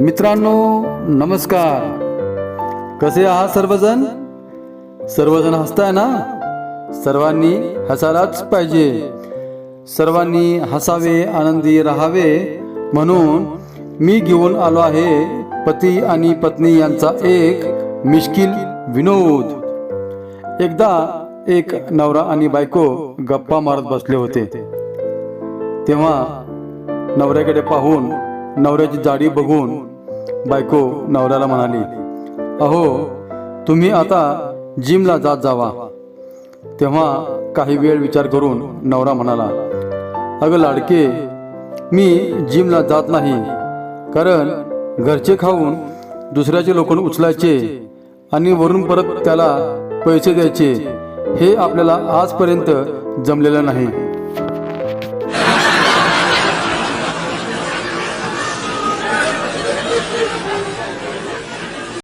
मित्रांनो नमस्कार. कसे आहात सर्वजण? सर्वजण हसताय ना? सर्वांनी हसायलाच पाहिजे. सर्वांनी हसावे आनंदी राहावे. म्हणून मी घेऊन आलो आहे पती आणि पत्नी यांचा एक मिश्किल विनोद. एकदा एक नवरा आणि बायको गप्पा मारत बसले होते. तेव्हा नवऱ्याकडे पाहून नवऱ्याची जाडी बघून बायको नवऱ्याला म्हणाली अहो तुम्ही आता जिमला जात जावा. तेव्हा काही वेळ विचार करून नवरा म्हणाला अगं लाडके मी जिमला जात नाही कारण घरचे खाऊन दुसऱ्याचे लोकन उचलायचे आणि वरून परत त्याला पैसे द्यायचे हे आपल्याला आजपर्यंत जमलेलं नाही.